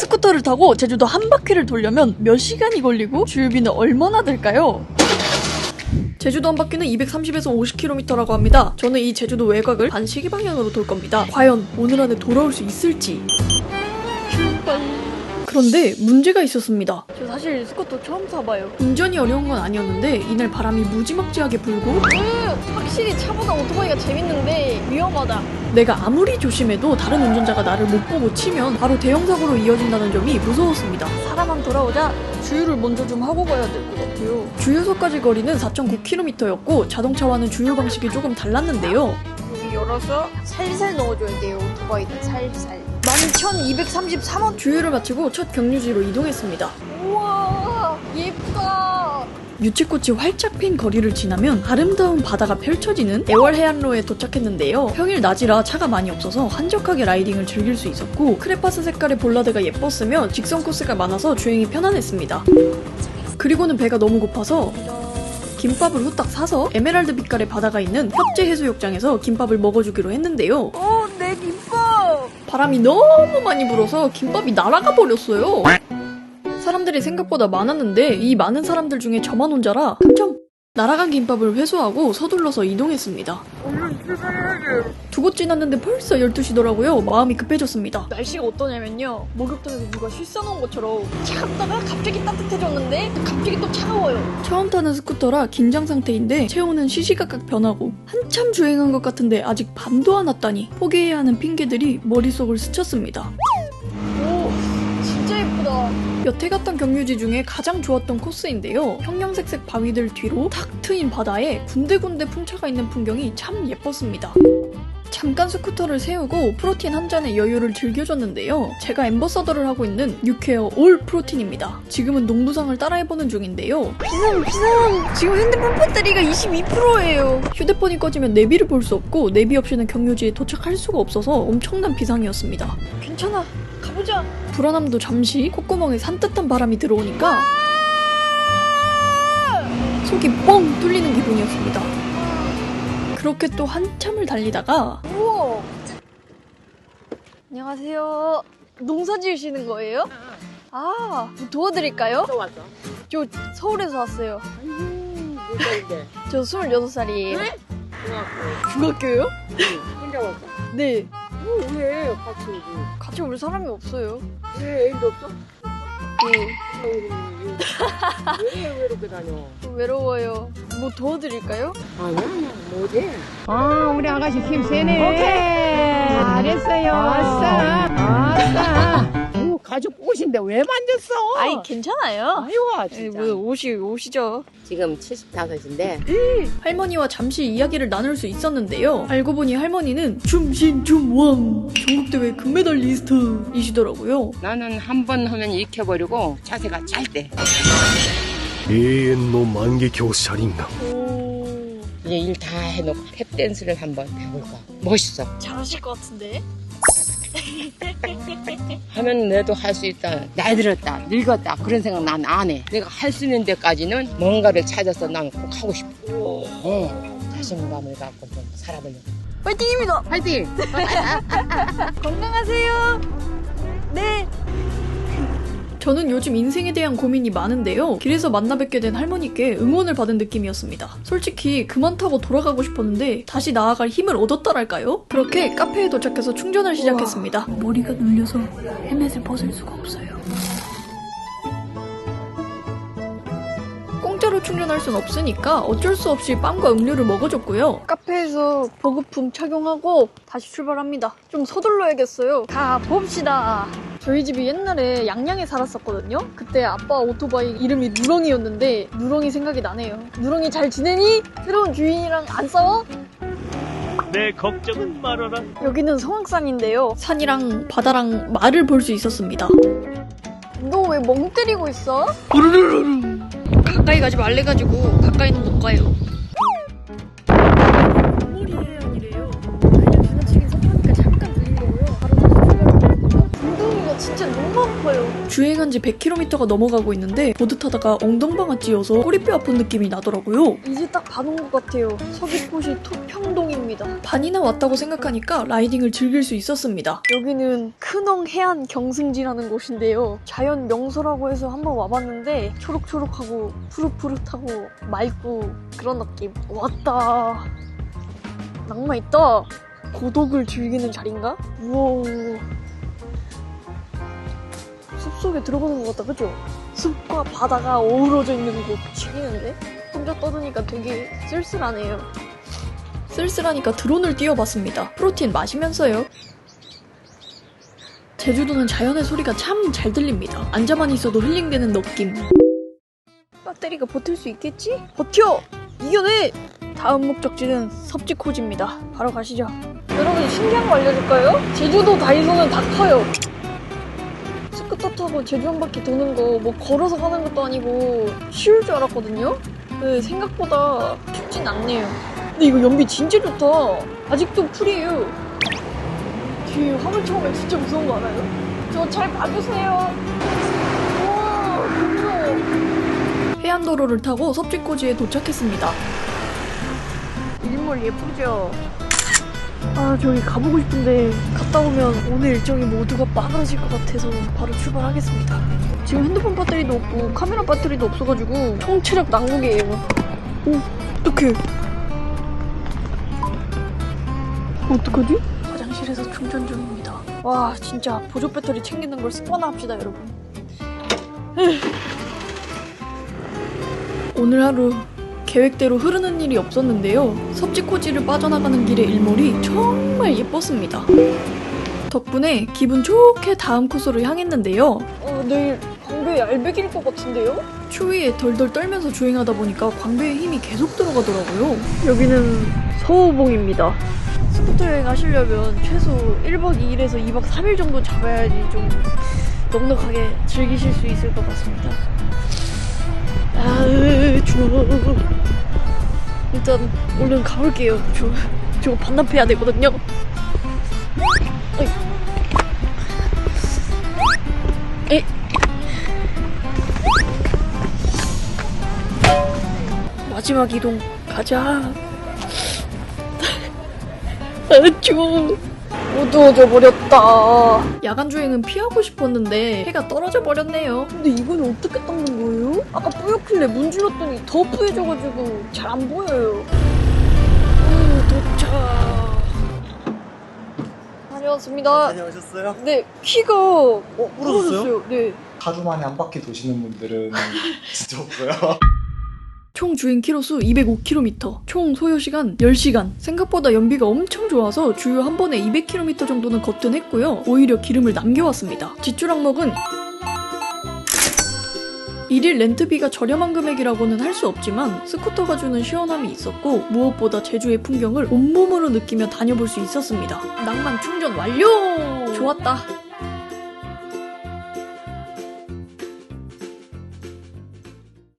스쿠터를 타고 제주도 한 바퀴를 돌려면 몇 시간이 걸리고 주유비는 얼마나 들까요? 제주도 한 바퀴는 230에서 50km라고 합니다. 저는 이 제주도 외곽을 반시계 방향으로 돌 겁니다. 과연 오늘 안에 돌아올 수 있을지. 그런데 문제가 있었습니다. 저 사실 스쿠터 처음 타봐요. 운전이 어려운 건 아니었는데 이날 바람이 무지막지하게 불고 확실히 차보다 오토바이가 재밌는데 위험하다. 내가 아무리 조심해도 다른 운전자가 나를 못 보고 치면 바로 대형 사고로 이어진다는 점이 무서웠습니다. 사람만 돌아오자 주유를 먼저 좀 하고 가야 될 것 같아요. 주유소까지 거리는 4.9km였고 자동차와는 주유 방식이 조금 달랐는데요. 여기 열어서 살살 넣어줘야 돼요. 오토바이는 살살. 11,233원. 주유를 마치고 첫 경유지로 이동했습니다. 우와 예쁘다. 유채꽃이 활짝 핀 거리를 지나면 아름다운 바다가 펼쳐지는 애월 해안로에 도착했는데요. 평일 낮이라 차가 많이 없어서 한적하게 라이딩을 즐길 수 있었고 크레파스 색깔의 볼라드가 예뻤으며 직선 코스가 많아서 주행이 편안했습니다. 그리고는 배가 너무 고파서 김밥을 후딱 사서 에메랄드 빛깔의 바다가 있는 협재 해수욕장에서 김밥을 먹어주기로 했는데요. 바람이 너무 많이 불어서 김밥이 날아가 버렸어요. 사람들이 생각보다 많았는데 이 많은 사람들 중에 저만 혼자라 당첨! 날아간 김밥을 회수하고 서둘러서 이동했습니다. 두 곳 지났는데 벌써 12시더라고요. 마음이 급해졌습니다. 날씨가 어떠냐면요. 목욕탕에서 누가 씻어놓은 것처럼 차갑다가 갑자기 따뜻해졌는데 갑자기 또 차가워요. 처음 타는 스쿠터라 긴장 상태인데 체온은 시시각각 변하고 한참 주행한 것 같은데 아직 반도 안 왔다니 포기해야 하는 핑계들이 머릿속을 스쳤습니다. 오 진짜 예쁘다. 여태 갔던 경유지 중에 가장 좋았던 코스인데요. 형형색색 바위들 뒤로 탁 트인 바다에 군데군데 풍차가 있는 풍경이 참 예뻤습니다. 잠깐 스쿠터를 세우고 프로틴 한 잔의 여유를 즐겨줬는데요. 제가 엠버서더를 하고 있는 뉴케어 올 프로틴입니다. 지금은 농부상을 따라해보는 중인데요. 비상 비상. 지금 핸드폰 배터리가 22%예요. 휴대폰이 꺼지면 내비를 볼 수 없고 내비 없이는 경유지에 도착할 수가 없어서 엄청난 비상이었습니다. 괜찮아. 가보자. 불안함도 잠시 콧구멍에 산뜻한 바람이 들어오니까 속이 뻥 뚫리는 기분이었습니다. 그렇게 또 한참을 달리다가 우와. 안녕하세요. 농사 지으시는 거예요? 아, 뭐 도와드릴까요? 왔어. 저 서울에서 왔어요. 아이고, 몇 살인데? 저 26살이에요. 네? 중학교. 중학교요? 혼자 왔어. 네. 어, 왜 같이 오지? 같이 올 사람이 없어요. 왜 애인도 없어? 네. 왜, 왜 이렇게 다녀? 좀 외로워요. 뭐 도와드릴까요? 아니야, 아니야, 뭐지? 아, 우리 아가씨 힘 세네. 오케이. 잘했어요. 아싸. 아싸. 오, 가족 옷인데 왜 만졌어? 아이, 괜찮아요. 아이고, 네, 진짜. 뭐 옷이 옷이죠. 지금 75인데, 할머니와 잠시 이야기를 나눌 수 있었는데요. 알고 보니 할머니는 춤신춤왕 전국대회 금메달리스트이시더라고요. 나는 한 번 하면 익혀버리고 자세가 잘 돼. 永遠の万華鏡車輪が 오, 이제 일 다 해놓고 탭댄스를 한번 해볼까. 멋있어. 잘하실 것 같은데. 하면 내도 할 수 있다. 나이 들었다, 늙었다 그런 생각 난 안 해. 내가 할 수 있는 데까지는 뭔가를 찾아서 난 꼭 하고 싶어. 어, 자신감을 갖고 좀 살아보려고. 파이팅입니다. 화이팅! 건강하세요. 네. 저는 요즘 인생에 대한 고민이 많은데요. 길에서 만나 뵙게 된 할머니께 응원을 받은 느낌이었습니다. 솔직히 그만 타고 돌아가고 싶었는데 다시 나아갈 힘을 얻었다랄까요? 그렇게 카페에 도착해서 충전을 시작했습니다. 머리가 눌려서 헬멧을 벗을 수가 없어요. 공짜로 충전할 순 없으니까 어쩔 수 없이 빵과 음료를 먹어줬고요. 카페에서 보급품 착용하고 다시 출발합니다. 좀 서둘러야겠어요. 가 봅시다. 저희 집이 옛날에 양양에 살았었거든요. 그때 아빠 오토바이 이름이 누렁이였는데 누렁이 생각이 나네요. 누렁이 잘 지내니? 새로운 주인이랑 안 싸워? 내 걱정은 말아라. 여기는 성악산인데요. 산이랑 바다랑 말을 볼 수 있었습니다. 너 왜 멍 때리고 있어? 가까이 가지 말래가지고 가까이는 못 가요. 주행한 지 100km가 넘어가고 있는데 보드 타다가 엉덩방아 찧어서 꼬리뼈 아픈 느낌이 나더라고요. 이제 딱 봐놓은 것 같아요. 서귀포시 토평동입니다. 반이나 왔다고 생각하니까 라이딩을 즐길 수 있었습니다. 여기는 큰엉 해안 경승지라는 곳인데요. 자연 명소라고 해서 한번 와봤는데 초록초록하고 푸릇푸릇하고 맑고 그런 느낌. 왔다. 낭만 있다. 고독을 즐기는 자리인가? 우와. 숲속에 들어가는 것 같다, 그죠? 숲과 바다가 어우러져 있는 곳 죽이는데? 혼자 떠드니까 되게 쓸쓸하네요. 쓸쓸하니까 드론을 띄워봤습니다. 프로틴 마시면서요. 제주도는 자연의 소리가 참 잘 들립니다. 앉아만 있어도 힐링되는 느낌. 배터리가 버틸 수 있겠지? 버텨! 이겨내! 다음 목적지는 섭지코지입니다. 바로 가시죠. 여러분 신기한 거 알려줄까요? 제주도 다이소는 다 커요. 스쿠터 타고 제주 한 바퀴 도는 거 뭐 걸어서 가는 것도 아니고 쉬울 줄 알았거든요? 네, 생각보다 쉽진 않네요. 근데 이거 연비 진짜 좋다. 아직도 풀이에요. 뒤에 화물 처음에 진짜 무서운 거 알아요? 저 잘 봐주세요. 우와, 무서워. 해안도로를 타고 섭지코지에 도착했습니다. 일몰 예쁘죠? 아 저기 가보고 싶은데 갔다 오면 오늘 일정이 모두가 빠그러질 것 같아서 바로 출발하겠습니다. 지금 핸드폰 배터리도 없고 카메라 배터리도 없어가지고 총체력 난국이에요. 오 어떡해. 어떡하지? 화장실에서 충전 중입니다. 와 진짜 보조 배터리 챙기는 걸 습관화합시다 여러분. 오늘 하루 계획대로 흐르는 일이 없었는데요. 섭지코지를 빠져나가는 길의 일몰이 정말 예뻤습니다. 덕분에 기분 좋게 다음 코스로 향했는데요. 어 내일 광배 알배기일 것 같은데요? 추위에 덜덜 떨면서 주행하다 보니까 광배에 힘이 계속 들어가더라고요. 여기는 서호봉입니다. 스쿠터 여행 하시려면 최소 1박 2일에서 2박 3일 정도 잡아야지 좀 넉넉하게 즐기실 수 있을 것 같습니다. 아, 추워. 일단 얼른 가볼게요. 저, 저거 반납해야 되거든요. 에이. 마지막 이동 가자. 아, 추워. 어두워져 버렸다. 야간 주행은 피하고 싶었는데 해가 떨어져 버렸네요. 근데 이건 어떻게 닦는 거예요? 아까 뿌옇길래 문질렀더니 더 뿌얘져가지고 잘 안 보여요. 음, 도착. 다녀왔습니다. 다녀오셨어요? 네, 키가 어, 부러졌어요? 네. 하루 만에 한 바퀴 도시는 분들은 진짜 없고요. 총 주행 키로수 205km, 총 소요 시간 10시간. 생각보다 연비가 엄청 좋아서 주유 한 번에 200km 정도는 거뜬했고요. 오히려 기름을 남겨왔습니다. 지출 항목은 1일 렌트비가 저렴한 금액이라고는 할 수 없지만 스쿠터가 주는 시원함이 있었고 무엇보다 제주의 풍경을 온몸으로 느끼며 다녀볼 수 있었습니다. 낭만 충전 완료! 좋았다.